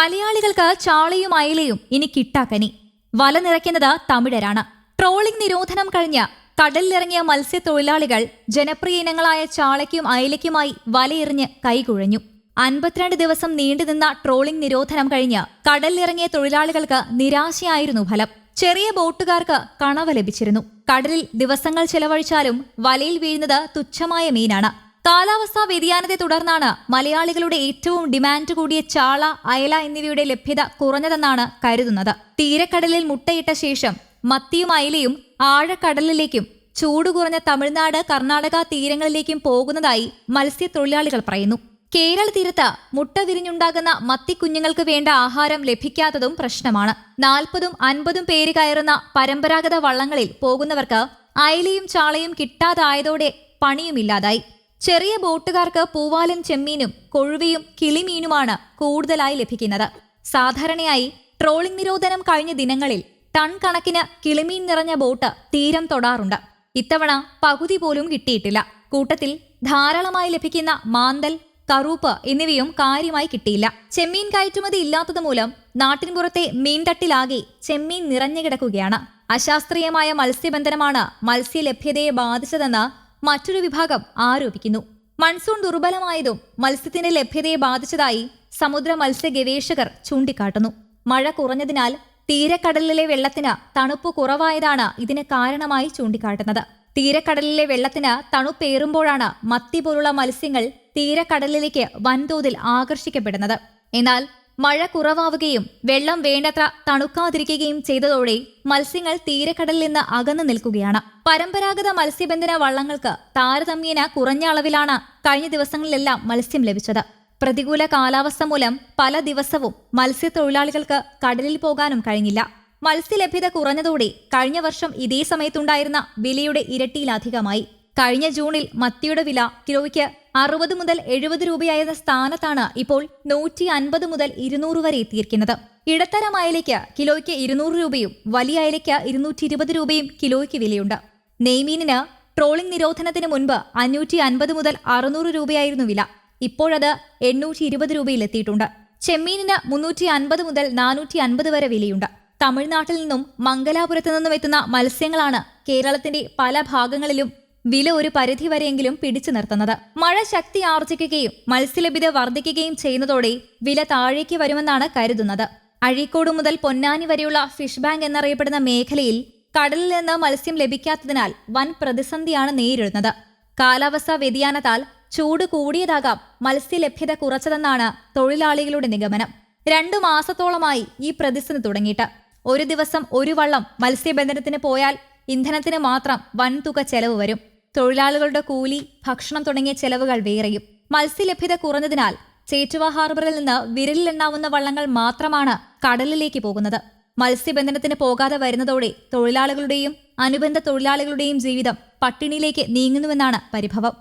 മലയാളികൾക്ക് ചാളയും അയലയും ഇനി കിട്ടാക്കനി വല നിറയ്ക്കുന്നത് തമിഴരാണ്. ട്രോളിംഗ് നിരോധനം കഴിഞ്ഞ കടലിലിറങ്ങിയ മത്സ്യത്തൊഴിലാളികൾ ജനപ്രിയ ഇനങ്ങളായ ചാളയ്ക്കും അയലയ്ക്കുമായി വലയെറിഞ്ഞ് കൈകുഴഞ്ഞു. അൻപത്തിരണ്ട് ദിവസം നീണ്ടുനിന്ന ട്രോളിംഗ് നിരോധനം കഴിഞ്ഞ് കടലിലിറങ്ങിയ തൊഴിലാളികൾക്ക് നിരാശയായിരുന്നു ഫലം. ചെറിയ ബോട്ടുകാർക്ക് കണവ ലഭിച്ചിരുന്നു. കടലിൽ ദിവസങ്ങൾ ചെലവഴിച്ചാലും വലയിൽ വീഴുന്നത് തുച്ഛമായ മീനാണ്. കാലാവസ്ഥാ വ്യതിയാനത്തെ തുടർന്നാണ് മലയാളികളുടെ ഏറ്റവും ഡിമാൻഡ് കൂടിയ ചാള അയല എന്നിവയുടെ ലഭ്യത കുറഞ്ഞതെന്നാണ് കരുതുന്നത്. തീരക്കടലിൽ മുട്ടയിട്ട ശേഷം മത്തിയും അയലയും ആഴക്കടലിലേക്കും ചൂട് കുറഞ്ഞ തമിഴ്നാട് കർണാടക തീരങ്ങളിലേക്കും പോകുന്നതായി മത്സ്യത്തൊഴിലാളികൾ പറയുന്നു. കേരള തീരത്ത് മുട്ട വിരിഞ്ഞുണ്ടാകുന്ന മത്തിക്കുഞ്ഞുങ്ങൾക്ക് വേണ്ട ആഹാരം ലഭിക്കാത്തതും പ്രശ്നമാണ്. നാൽപ്പതും അൻപതും പേര് കയറുന്ന പരമ്പരാഗത വള്ളങ്ങളിൽ പോകുന്നവർക്ക് അയലയും ചാളയും കിട്ടാതായതോടെ പണിയുമില്ലാതായി. ചെറിയ ബോട്ടുകാർക്ക് പൂവാലും ചെമ്മീനും കൊഴുവയും കിളിമീനുമാണ് കൂടുതലായി ലഭിക്കുന്നത്. സാധാരണയായി ട്രോളിംഗ് നിരോധനം കഴിഞ്ഞ ദിനങ്ങളിൽ ടൺ കണക്കിന് കിളിമീൻ നിറഞ്ഞ ബോട്ട് തീരം തൊടാറുണ്ട്. ഇത്തവണ പകുതി പോലും കിട്ടിയിട്ടില്ല. കൂട്ടത്തിൽ ധാരാളമായി ലഭിക്കുന്ന മാന്തൽ കറൂപ്പ് എന്നിവയും കാര്യമായി കിട്ടിയില്ല. ചെമ്മീൻ കയറ്റുമതി ഇല്ലാത്തത് മൂലം നാട്ടിൻപുറത്തെ മീൻതട്ടിലാകെ ചെമ്മീൻ നിറഞ്ഞു കിടക്കുകയാണ്. അശാസ്ത്രീയമായ മത്സ്യബന്ധനമാണ് മത്സ്യലഭ്യതയെ ബാധിച്ചതെന്ന് മറ്റൊരു വിഭാഗം ആരോപിക്കുന്നു. മൺസൂൺ ദുർബലമായതും മത്സ്യത്തിന്റെ ലഭ്യതയെ ബാധിച്ചതായി സമുദ്ര മത്സ്യ ഗവേഷകർ ചൂണ്ടിക്കാട്ടുന്നു. മഴ കുറഞ്ഞതിനാൽ തീരക്കടലിലെ വെള്ളത്തിന് തണുപ്പ് കുറവായതാണ് ഇതിന് കാരണമായി ചൂണ്ടിക്കാട്ടുന്നത്. തീരക്കടലിലെ വെള്ളത്തിന് തണുപ്പേറുമ്പോഴാണ് മത്തി പോലുള്ള മത്സ്യങ്ങൾ തീരക്കടലിലേക്ക് വൻതോതിൽ ആകർഷിക്കപ്പെടുന്നത്. എന്നാൽ മഴ കുറവാവുകയും വെള്ളം വേണ്ടത്ര തണുക്കാതിരിക്കുകയും ചെയ്തതോടെ മത്സ്യങ്ങൾ തീരക്കടലിൽ നിന്ന് അകന്നു നിൽക്കുകയാണ്. പരമ്പരാഗത മത്സ്യബന്ധന വള്ളങ്ങൾക്ക് താരതമ്യേന കുറഞ്ഞ അളവിലാണ് കഴിഞ്ഞ ദിവസങ്ങളിലെല്ലാം മത്സ്യം ലഭിച്ചത്. പ്രതികൂല കാലാവസ്ഥ മൂലം പല ദിവസവും മത്സ്യത്തൊഴിലാളികൾക്ക് കടലിൽ പോകാനും കഴിഞ്ഞില്ല. മത്സ്യലഭ്യത കുറഞ്ഞതോടെ കഴിഞ്ഞ വർഷം ഇതേ സമയത്തുണ്ടായിരുന്ന വിലയുടെ ഇരട്ടിയിലധികമായി. കഴിഞ്ഞ ജൂണിൽ മത്തിയുടെ വില കിലോയ്ക്ക് അറുപത് മുതൽ എഴുപത് രൂപയായിരുന്ന സ്ഥാനത്താണ് ഇപ്പോൾ നൂറ്റി അൻപത് മുതൽ ഇരുന്നൂറ് വരെ എത്തിയിരിക്കുന്നത്. ഇടത്തരം അയലയ്ക്ക് കിലോയ്ക്ക് ഇരുന്നൂറ് രൂപയും വലിയ അയലയ്ക്ക് ഇരുന്നൂറ്റി ഇരുപത് രൂപയും കിലോയ്ക്ക് വിലയുണ്ട്. നെയ്മീനിന് ട്രോളിംഗ് നിരോധനത്തിന് മുൻപ് അഞ്ഞൂറ്റി അൻപത് മുതൽ അറുന്നൂറ് രൂപയായിരുന്നു വില. ഇപ്പോഴത് എണ്ണൂറ്റി ഇരുപത് രൂപയിലെത്തിയിട്ടുണ്ട്. ചെമ്മീനിന് മുന്നൂറ്റി അൻപത് മുതൽ നാനൂറ്റി അൻപത് വരെ വിലയുണ്ട്. തമിഴ്നാട്ടിൽ നിന്നും മംഗലാപുരത്തു നിന്നും എത്തുന്ന മത്സ്യങ്ങളാണ് കേരളത്തിന്റെ പല ഭാഗങ്ങളിലും വില ഒരു പരിധി പരിധിവരെയെങ്കിലും പിടിച്ചു നിർത്തുന്നത്. മഴ ശക്തി ആർജിക്കുകയും മത്സ്യലഭ്യത വർദ്ധിക്കുകയും ചെയ്യുന്നതോടെ വില താഴേക്ക് വരുമെന്നാണ് കരുതുന്നത്. അഴീക്കോട് മുതൽ പൊന്നാനി വരെയുള്ള ഫിഷ് ബാങ്ക് എന്നറിയപ്പെടുന്ന മേഖലയിൽ കടലിൽ നിന്ന് മത്സ്യം ലഭിക്കാത്തതിനാൽ വൻ പ്രതിസന്ധിയാണ് നേരിടുന്നത്. കാലാവസ്ഥാ വ്യതിയാനത്താൽ ചൂട് കൂടിയതാകാം മത്സ്യലഭ്യത കുറച്ചതെന്നാണ് തൊഴിലാളികളുടെ നിഗമനം. രണ്ടു മാസത്തോളമായി ഈ പ്രതിസന്ധി തുടങ്ങിയിട്ട്. ഒരു ദിവസം ഒരു വള്ളം മത്സ്യബന്ധനത്തിന് പോയാൽ ഇന്ധനത്തിന് മാത്രം വൻതുക ചെലവ് വരും. തൊഴിലാളികളുടെ കൂലി ഭക്ഷണം തുടങ്ങിയ ചെലവുകൾ വേറെയും. മത്സ്യലഭ്യത കുറഞ്ഞതിനാൽ ചേറ്റുവ ഹാർബറിൽ നിന്ന് വിരലിലെണ്ണാവുന്ന വള്ളങ്ങൾ മാത്രമാണ് കടലിലേക്ക് പോകുന്നത്. മത്സ്യബന്ധനത്തിന് പോകാതെ വരുന്നതോടെ തൊഴിലാളികളുടെയും അനുബന്ധ തൊഴിലാളികളുടെയും ജീവിതം പട്ടിണിയിലേക്ക് നീങ്ങുന്നുവെന്നാണ് പരിഭവം.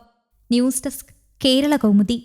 News desk Kerala Kaumudi